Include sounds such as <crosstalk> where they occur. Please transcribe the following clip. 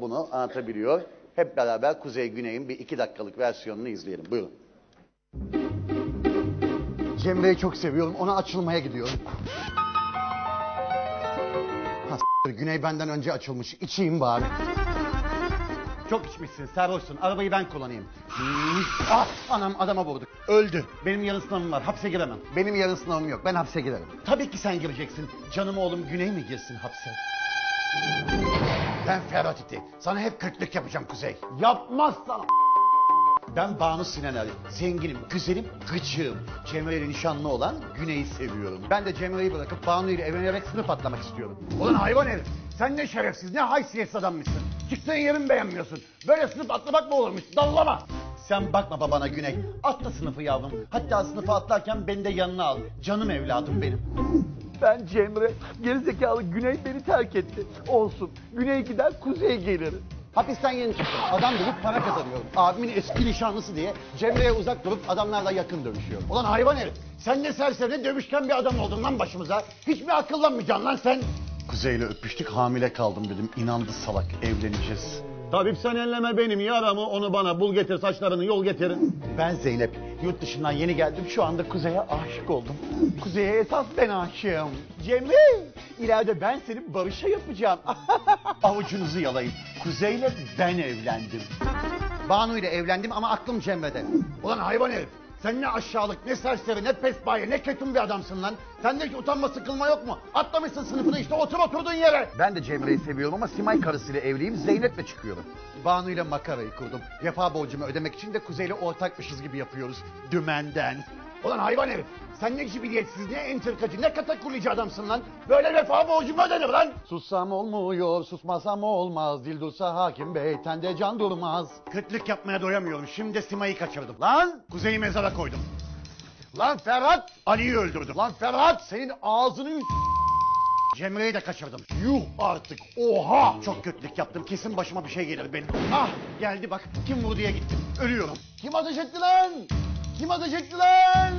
bunu anlatabiliyor. Hep beraber Kuzey Güney'in bir iki dakikalık versiyonunu izleyelim. Buyurun. Cemre'yi çok seviyorum. Ona açılmaya gidiyorum. Ha, Güney benden önce açılmış. İçeyim bari. Çok içmişsin, sarhoşsun. Arabayı ben kullanayım. Hmm. Ah, anam adama vurduk. Öldü. Benim yarın sınavım var. Hapse giremem. Benim yarın sınavım yok. Ben hapse girerim. Tabii ki sen gireceksin. Canım oğlum Güney mi girsin hapse? Ben Ferhat İti. Sana hep kötülük yapacağım Kuzey. Yapmazsan... Ben Banu Sinener. Zenginim, güzelim, gıcığım. Cemre ile nişanlı olan Güney'i seviyorum. Ben de Cemre'yi bırakıp Banu ile evlenerek sınıf atlamak istiyorum. Ulan hayvan herif. Sen ne şerefsiz, ne haysiyetsiz adammışsın. Çıktığın yerin beğenmiyorsun. Böyle sınıf atlamak mı olurmuş? Dallama. Sen bakma babana Güney. Atla sınıfı yavrum. Hatta sınıfı atlarken beni de yanına al. Canım evladım benim. Ben Cemre. Gerizekalı Güney beni terk etti. Olsun. Güney gider, Kuzey gelir. Hapisten yeni çıktım. Adam dövüp para kazanıyorum. Abimin eski nişanlısı diye Cemre'ye uzak durup adamlarla yakın dövüşüyorum. Ulan hayvan herif. Sen ne serseri ne dövüşken bir adam oldun lan başımıza. Hiç mi akıllanmayacaksın lan sen? Kuzey'le öpüştük hamile kaldım dedim. İnandı salak evleneceğiz. Tabip sen elleme benim yaramı onu bana bul getir saçlarını yol getirin. Ben Zeynep. Yurt dışından yeni geldim. Şu anda Kuzey'e aşık oldum. Kuzey'e esas ben aşığım. Cemre, ileride ben seni Barış'a yapacağım. <laughs> Avucunuzu yalayın. Kuzey'le ben evlendim. Banu ile evlendim ama aklım Cemre'de. Ulan hayvan herif. Sen ne aşağılık, ne serseri, ne pespaye, ne ketum bir adamsın lan. Sende hiç utanma sıkılma yok mu? Atlamışsın sınıfını işte otur oturduğun yere. Ben de Cemre'yi seviyorum ama Simay karısıyla evliyim. Zeynep'le çıkıyorum. Banu ile makarayı kurdum. Vefa borcumu ödemek için de Kuzey'le ortakmışız gibi yapıyoruz. Dümenden. Ulan hayvan herif. Sen ne cibiliyetsiz, ne entrikacı, ne katakullici adamsın lan. Böyle vefa borcumu ödenir lan. Sussam olmuyor, susmasam olmaz. Dil dursa hakim bey, tende can durmaz. Kötülük yapmaya doyamıyorum. Şimdi de Simay'ı kaçırdım. Lan! Kuzey'i mezara koydum. Lan Ferhat! Ali'yi öldürdüm. Lan Ferhat! Senin ağzını Cemre'yi de kaçırdım. Yuh artık. Oha! Çok kötülük yaptım. Kesin başıma bir şey gelir benim. Ah! Geldi bak. Kim vurdu diye gittim. Ölüyorum. Kim ateş etti lan? Kim ateş lan?